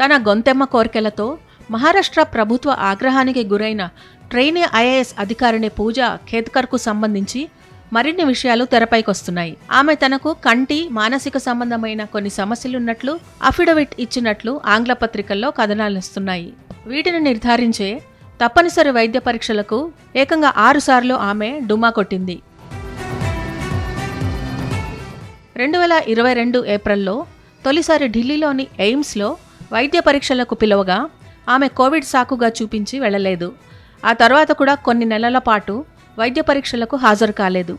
తన గొంతెమ్మ కోరికలతో మహారాష్ట్ర ప్రభుత్వ ఆగ్రహానికి గురైన ట్రైనీ ఐఏఎస్ అధికారిని పూజ ఖేత్కర్కు సంబంధించి మరిన్ని విషయాలు తెరపైకొస్తున్నాయి. ఆమె తనకు కంటి మానసిక సంబంధమైన కొన్ని సమస్యలున్నట్లు అఫిడవిట్ ఇచ్చినట్లు ఆంగ్ల పత్రికల్లో కథనాలిస్తున్నాయి వీటిని నిర్ధారించే తప్పనిసరి వైద్య పరీక్షలకు ఏకంగా ఆరుసార్లు ఆమె డుమా కొట్టింది. రెండు వేల ఇరవై రెండు ఏప్రిల్లో తొలిసారి ఢిల్లీలోని ఎయిమ్స్లో వైద్య పరీక్షలకు పిలువగా ఆమె కోవిడ్ సాకుగా చూపించి వెళ్ళలేదు. ఆ తర్వాత కూడా కొన్ని నెలల పాటు వైద్య పరీక్షలకు హాజరు కాలేదు.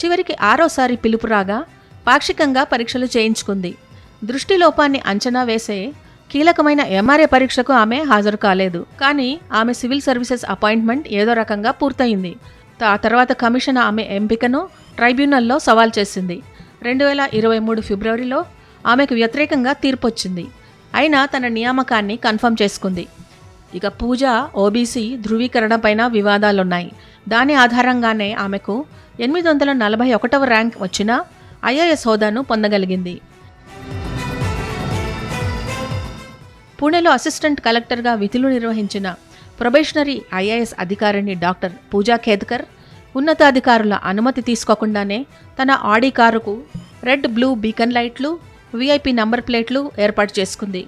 చివరికి ఆరోసారి పిలుపు రాగా పాక్షికంగా పరీక్షలు చేయించుకుంది. దృష్టిలోపాన్ని అంచనా వేసే కీలకమైన ఎంఆర్ఏ పరీక్షకు ఆమె హాజరు కాలేదు. కానీ ఆమె సివిల్ సర్వీసెస్ అపాయింట్మెంట్ ఏదో రకంగా పూర్తయింది. ఆ తర్వాత కమిషన్ ఆమె ఎంపికను ట్రైబ్యునల్లో సవాల్ చేసింది. రెండు వేల ఇరవై మూడు ఫిబ్రవరిలో ఆమెకు వ్యతిరేకంగా తీర్పు వచ్చింది అయినా తన నియామకాన్ని కన్ఫర్మ్ చేసుకుంది. ఇక పూజ ఓబీసీ ధృవీకరణపైన వివాదాలున్నాయి. దాని ఆధారంగానే ఆమెకు ఎనిమిది వందల నలభై ఒకటవ ర్యాంక్ వచ్చిన ఐఏఎస్ హోదాను పొందగలిగింది. పూణేలో అసిస్టెంట్ కలెక్టర్గా విధులు నిర్వహించిన ప్రొబేషనరీ ఐఏఎస్ అధికారిని డాక్టర్ పూజా ఖేద్కర్ ఉన్నతాధికారుల అనుమతి తీసుకోకుండానే తన ఆడి కారుకు రెడ్ బ్లూ బీకన్ లైట్లు వీఐపీ నంబర్ ప్లేట్లు ఏర్పాటు చేసుకుంది.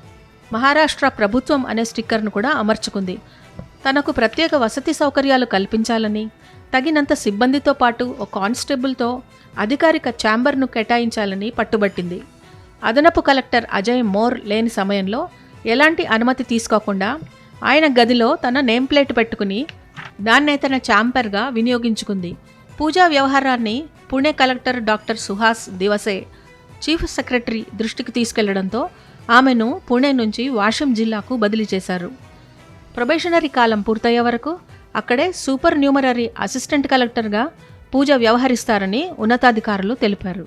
మహారాష్ట్ర ప్రభుత్వం అనే స్టిక్కర్ను కూడా అమర్చుకుంది. తనకు ప్రత్యేక వసతి సౌకర్యాలు కల్పించాలని తగినంత సిబ్బందితో పాటు ఒక కానిస్టేబుల్తో అధికారిక ఛాంబర్ను కేటాయించాలని పట్టుబట్టింది. అదనపు కలెక్టర్ అజయ్ మోర్ లేని సమయంలో ఎలాంటి అనుమతి తీసుకోకుండా ఆయన గదిలో తన నేమ్ ప్లేట్ పెట్టుకుని దాన్నే తన ఛాంబర్గా వినియోగించుకుంది. పూజా వ్యవహారాన్ని Pune collector doctor Suhas Diwase chief secretary దృష్టికి తీసుకెళ్ళడంతో ఆమెను పుణే నుంచి వాషిం జిల్లాకు బదిలీ చేశారు. ప్రొబేషనరీ కాలం పూర్తయ్యే వరకు అక్కడే సూపర్ న్యూమరరీ అసిస్టెంట్ కలెక్టర్గా పూజ వ్యవహరిస్తారని ఉన్నతాధికారులు తెలిపారు.